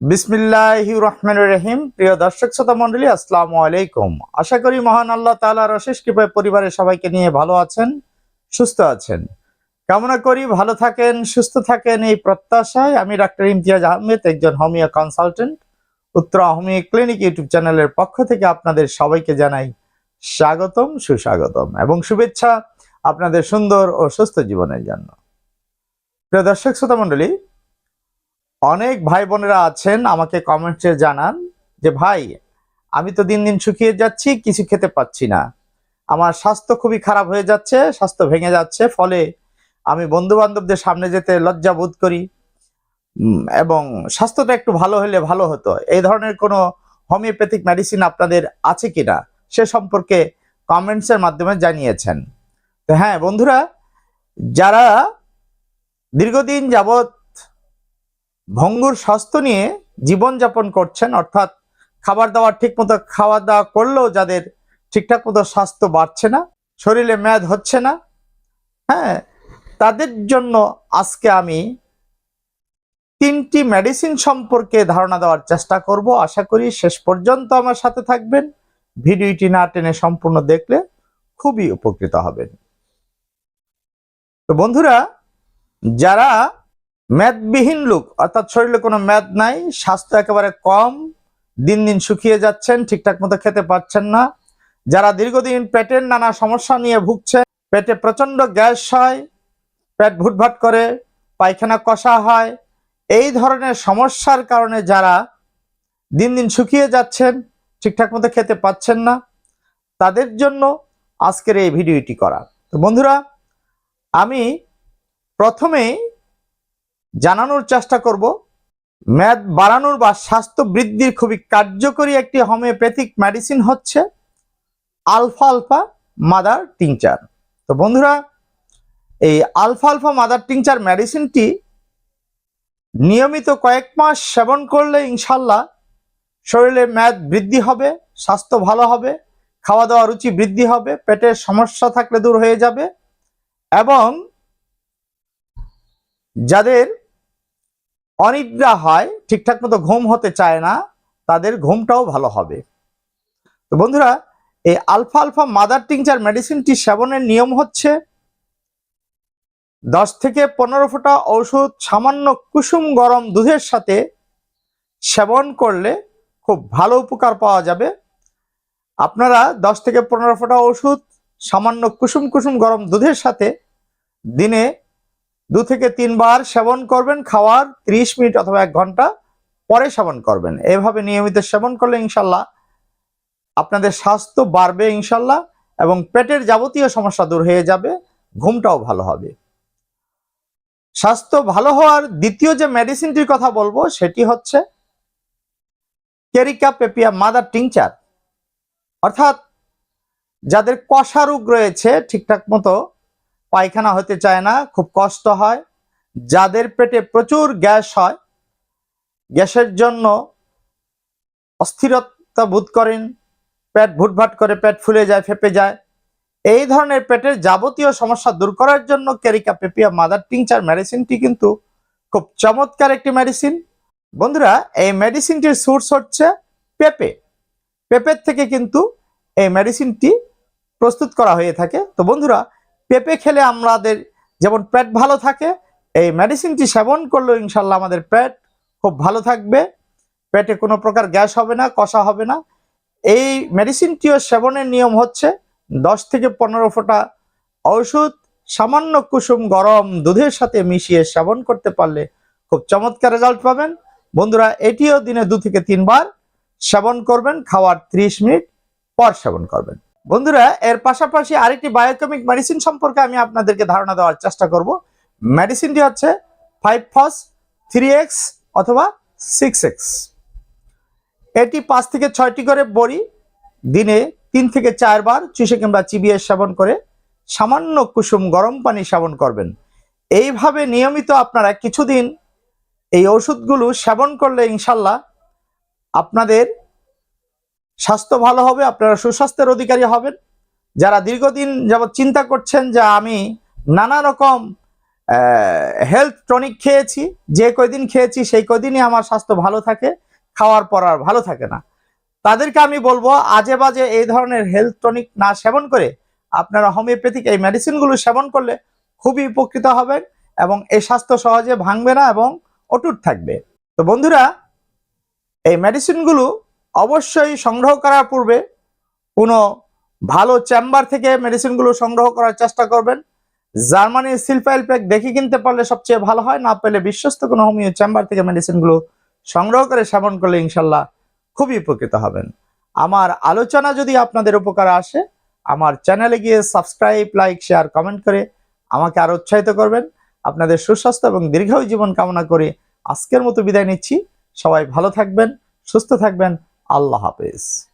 বিসমিল্লাহি রহমান রহিম প্রিয় দর্শক শ্রোতা মন্ডলী আসসালামু আলাইকুম। আশা করি মহান আল্লাহ তাআলার অশেষ কৃপায় পরিবারের সবাইকে নিয়ে ভালো আছেন, সুস্থ আছেন। কামনা করি ভালো থাকেন, সুস্থ থাকেন এই প্রত্যাশায় আমি ডাক্তার ইমতিয়াজ আহমেদ, একজন homeo consultant, Uttar homeo clinic YouTube চ্যানেলের পক্ষ থেকে আপনাদের সবাইকে জানাই স্বাগতম, সুস্বাগতম এবং শুভেচ্ছা আপনাদের সুন্দর ও সুস্থ জীবনের জন্য। প্রিয় দর্শক শ্রোতা মন্ডলী অনেক ভাই বোনেরা আছেন, আমাকে কমেন্টসে জানান যে, ভাই, আমি তো দিন দিন শুকিয়ে যাচ্ছি, কিছু খেতে পাচ্ছি না। আমার স্বাস্থ্য খুবই খারাপ হয়ে যাচ্ছে, স্বাস্থ্য ভেঙে যাচ্ছে, ফলে আমি বন্ধু বান্ধবদের সামনে যেতে লজ্জা বোধ করি। এবং স্বাস্থ্যটা একটু ভালো হলে ভালো হতো। এই ধরনের কোনো হোমিওপ্যাথিক মেডিসিন আপনাদের আছে কি না সে সম্পর্কে কমেন্টসের মাধ্যমে জানিয়েছেন। তো হ্যাঁ বন্ধুরা, যারা দীর্ঘদিন যাবৎ ভঙ্গুর স্বাস্থ্য নিয়ে জীবনযাপন করছেন, অর্থাৎ খাবার দাবার ঠিক মতো খাওয়া দাওয়া করলেও যাদের ঠিকঠাক মতো স্বাস্থ্য বাড়ছে না, শরীরে মেয়াদ হচ্ছে না হ্যাঁ তাদের জন্য আজকে আমি তিনটি মেডিসিন সম্পর্কে ধারণা দেওয়ার চেষ্টা করব। আশা করি শেষ পর্যন্ত আমার সাথে থাকবেন। ভিডিওটি না টেনে সম্পূর্ণ দেখলে খুবই উপকৃত হবেন। তো বন্ধুরা, যারা ম্যাদবিহীন লোক, অর্থাৎ শরীরে কোনো ম্যাদ নাই, স্বাস্থ্য একেবারে কম, দিন দিন শুকিয়ে যাচ্ছেন, ঠিকঠাক মতো খেতে পাচ্ছেন না। যারা দীর্ঘদিন পেটের নানা সমস্যা নিয়ে ভুগছে, পেটে প্রচণ্ড গ্যাস হয়, পেট ভুটভাট করে, পায়খানা কষা হয়, এই ধরনের সমস্যার কারণে যারা দিন দিন শুকিয়ে যাচ্ছেন, ঠিকঠাক মতো খেতে পাচ্ছেন না, তাদের জন্য আজকের এই ভিডিওটি করা। তো বন্ধুরা, আমি প্রথমেই জানানোর চেষ্টা করব। মেয়াদ বাড়ানোর বা স্বাস্থ্য বৃদ্ধির খুবই কার্যকরী একটি হোমিওপ্যাথিক মেডিসিন হচ্ছে আলফা আলফা মাদার টিংচার। তো বন্ধুরা, এই আলফা আলফা মাদার টিংচার মেডিসিনটি নিয়মিত কয়েক মাস সেবন করলে ইনশাল্লাহ শরীরে মেয়াদ বৃদ্ধি হবে, স্বাস্থ্য ভালো হবে খাওয়া দাওয়া রুচি বৃদ্ধি হবে, পেটের সমস্যা থাকলে দূর হয়ে যাবে এবং যাদের অনিদ্রা হয়, ঠিকঠাক মতো ঘুম হতে চায় না, তাদের ঘুমটাও ভালো হবে। তো বন্ধুরা, এই আলফা আলফা মাদার টিংচার মেডিসিনটি সেবনের নিয়ম হচ্ছে, দশ থেকে পনেরো ফোঁটা ঔষধ, সামান্য কুসুম গরম দুধের সাথে সেবন করলে খুব ভালো উপকার পাওয়া যাবে। আপনারা দশ থেকে পনেরো ফোঁটা ওষুধ সামান্য কুসুম কুসুম গরম দুধের সাথে দিনে দু থেকে তিনবার সেবন করবেন, খাওয়ার 30 মিনিট অথবা এক ঘণ্টা পরে সেবন করবেন। এভাবে নিয়মিত সেবন করলে ইনশাল্লাহ আপনাদের স্বাস্থ্য বাড়বে ইনশাল্লাহ এবং পেটের যাবতীয় সমস্যা দূর হয়ে যাবে, ঘুমটাও ভালো হবে। স্বাস্থ্য ভালো হওয়ার দ্বিতীয় যে মেডিসিনটির কথা বলব, সেটি হচ্ছে কেরিকা পেপিয়া মাদার টিংচার অর্থাৎ যাদের কষা রোগ রয়েছে, ঠিকঠাক মতো পায়খানা হতে চায় না, খুব কষ্ট হয়। যাদের পেটে প্রচুর গ্যাস হয়, গ্যাসের জন্য অস্থিরতা বোধ করেন, পেট ভুটভাট করে পেট ফুলে যায়, ফেপে যায়। এই ধরনের পেটের যাবতীয় সমস্যা দূর করার জন্য ক্যারিকা পেপিয়া মাদার টিংচার মেডিসিনটি কিন্তু খুব চমৎকার একটি মেডিসিন বন্ধুরা, এই মেডিসিনটির সোর্স হচ্ছে পেঁপে পেঁপের থেকে কিন্তু এই মেডিসিনটি প্রস্তুত করা হয়ে থাকে। তো বন্ধুরা পেঁপে খেলে আমাদের যেমন পেট ভালো থাকে, এই মেডিসিনটি সেবন করলেও ইনশাল্লাহ আমাদের পেট খুব ভালো থাকবে। পেটে কোনো প্রকার গ্যাস হবে না, কষা হবে না। এই মেডিসিনটিও সেবনের নিয়ম হচ্ছে দশ থেকে পনেরো ফোঁটা ঔষধ, সামান্য কুসুম গরম দুধের সাথে মিশিয়ে সেবন করতে পারলে খুব চমৎকার রেজাল্ট পাবেন। বন্ধুরা, এটিও দিনে দু থেকে তিনবার সেবন করবেন, খাওয়ার 30 মিনিট পর সেবন করবেন। বন্ধুরা, এর পাশাপাশি আরেকটি বায়োকেমিক মেডিসিন সম্পর্কে আমি আপনাদেরকে ধারণা দেওয়ার চেষ্টা করব। মেডিসিনটি হচ্ছে ফাইভ ফস থ্রি এক্স অথবা সিক্স এক্স এটি পাঁচ থেকে ছয়টি করে বড়ি, দিনে তিন থেকে চারবার চুষে কিংবা চিবিয়ে সেবন করে সামান্য কুসুম গরম পানি সেবন করবেন। এইভাবে নিয়মিত আপনারা কিছুদিন এই ওষুধগুলো সেবন করলে ইনশাল্লাহ আপনাদের স্বাস্থ্য ভালো হবে, আপনারা সুস্বাস্থ্যের অধিকারী হবেন। যারা দীর্ঘদিন যাবৎ চিন্তা করছেন যে আমি নানা রকম হেলথ টনিক খেয়েছি, যে কয়দিন খেয়েছি সেই কয়দিনই আমার স্বাস্থ্য ভালো থাকে, খাওয়ার পর আর ভালো থাকে না। তাদেরকে আমি বলব, আজে বাজে এই ধরনের হেলথ টনিক না সেবন করে আপনারা হোমিওপ্যাথিক এই মেডিসিনগুলো সেবন করলে খুবই উপকৃত হবেন এবং এই স্বাস্থ্য সহজে ভাঙবে না এবং অটুট থাকবে। তো বন্ধুরা, এই মেডিসিনগুলো অবশ্যই সংগ্রহ করার পূর্বে কোনো ভালো চেম্বার থেকে মেডিসিনগুলো সংগ্রহ করার চেষ্টা করবেন। জার্মানির সিলফাইল প্যাক দেখে কিনতে পারলে সবচেয়ে ভালো হয়, না পেলে বিশ্বস্ত কোনো হোমিও চেম্বার থেকে মেডিসিনগুলো সংগ্রহ করে সেবন করলে ইনশাল্লাহ খুবই উপকৃত হবেন। আমার আলোচনা যদি আপনাদের উপকার আসে, আমার চ্যানেলে গিয়ে সাবস্ক্রাইব, লাইক, শেয়ার, কমেন্ট করে আমাকে আরও উৎসাহিত করবেন। আপনাদের সুস্বাস্থ্য এবং দীর্ঘায়ু জীবন কামনা করে আজকের মতো বিদায় নিচ্ছি। সবাই ভালো থাকবেন, সুস্থ থাকবেন। আল্লাহ হাফেজ।